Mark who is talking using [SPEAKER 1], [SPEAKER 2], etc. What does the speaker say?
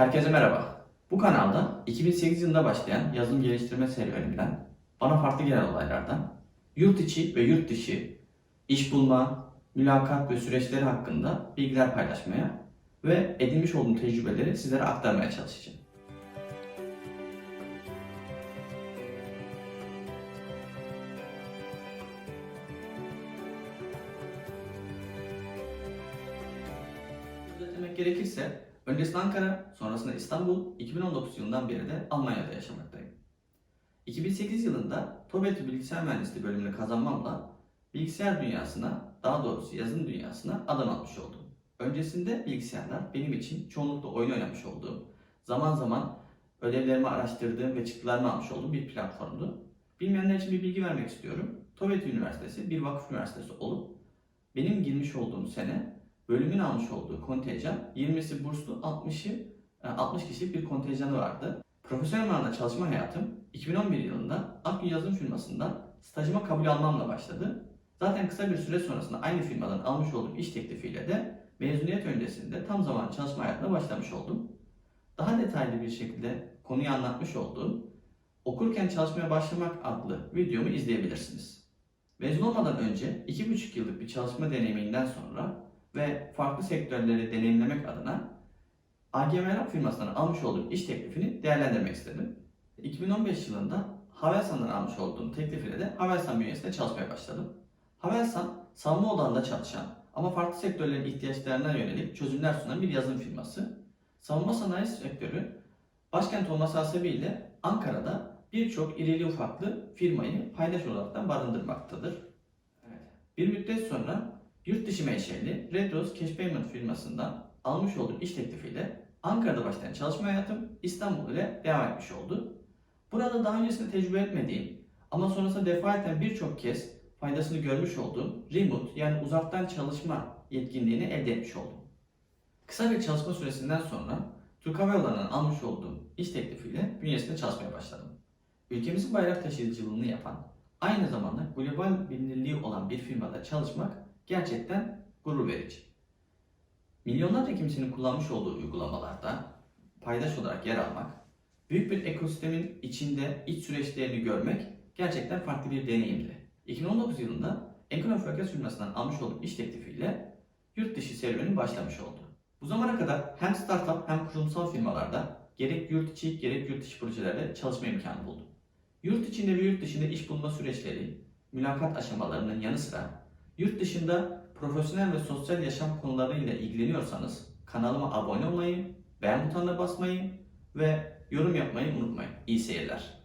[SPEAKER 1] Herkese merhaba. Bu kanalda 2008 yılında başlayan yazılım geliştirme serüvenimden, bana farklı gelen olaylardan, yurt içi ve yurt dışı iş bulma, mülakat ve süreçleri hakkında bilgiler paylaşmaya ve edinmiş olduğum tecrübeleri sizlere aktarmaya çalışacağım. Özetlemek gerekirse öncesinde Ankara, sonrasında İstanbul, 2019 yılından beri de Almanya'da yaşamaktayım. 2008 yılında TOBETÜ Bilgisayar Mühendisliği bölümünü kazanmamla bilgisayar dünyasına, daha doğrusu yazılım dünyasına adım atmış oldum. Öncesinde bilgisayarlar benim için çoğunlukla oyun oynamış olduğum, zaman zaman ödevlerimi araştırdığım ve çıktılarını almış olduğum bir platformdu. Bilmeyenler için bir bilgi vermek istiyorum. TOBETÜ Üniversitesi bir vakıf üniversitesi olup benim girmiş olduğum sene bölümün almış olduğu kontenjan 20'si burslu 60'ı 60 kişilik bir kontenjanı vardı. Profesyonel anlamda çalışma hayatım 2011 yılında Akgün Yazılım firmasından stajıma kabul almamla başladı. Zaten kısa bir süre sonrasında aynı firmadan almış olduğum iş teklifiyle de mezuniyet öncesinde tam zaman çalışma hayatına başlamış oldum. Daha detaylı bir şekilde konuyu anlatmış olduğum Okurken Çalışmaya Başlamak adlı videomu izleyebilirsiniz. Mezun olmadan önce 2,5 yıllık bir çalışma deneyiminden sonra ve farklı sektörleri deneyimlemek adına AGMR firmasından almış olduğum iş teklifini değerlendirmek istedim. 2015 yılında Havelsan'dan almış olduğum teklif ile de Havelsan bünyesinde çalışmaya başladım. Havelsan, savunma alanında çalışan ama farklı sektörlerin ihtiyaçlarına yönelik çözümler sunan bir yazılım firması. Savunma sanayi sektörü başkent olması hasebiyle Ankara'da birçok irili ufaklı firmayı paydaş olarak barındırmaktadır. Evet. Bir müddet sonra Yurt dışı menşeli Red Rose Cash Payment firmasından almış olduğum iş teklifiyle Ankara'da başlayan çalışma hayatım İstanbul ile devam etmiş oldu. Burada daha öncesinde tecrübe etmediğim ama sonrasında defaten birçok kez faydasını görmüş olduğum remote yani uzaktan çalışma yetkinliğini elde etmiş oldum. Kısa bir çalışma süresinden sonra Türk Hava Yolları'ndan almış olduğum iş teklifiyle bünyesinde çalışmaya başladım. Ülkemizin bayrak taşıyıcılığını yapan, aynı zamanda global bilinirliği olan bir firmada çalışmak gerçekten gurur verici. Milyonlarca kimsenin kullanmış olduğu uygulamalarda paydaş olarak yer almak, büyük bir ekosistemin içinde iç süreçlerini görmek gerçekten farklı bir deneyimdi. 2019 yılında Enkron Frekas firmasından almış olduğum iş teklifiyle yurt dışı serüvenim başlamış oldu. Bu zamana kadar hem startup hem kurumsal firmalarda gerek yurt içi gerek yurt dışı projelerde çalışma imkanı buldum. Yurt içinde ve yurt dışında iş bulma süreçleri, mülakat aşamalarının yanı sıra Yurt dışında profesyonel ve sosyal yaşam konularıyla ilgileniyorsanız kanalıma abone olmayı, beğen butonuna basmayı ve yorum yapmayı unutmayın. İyi seyirler.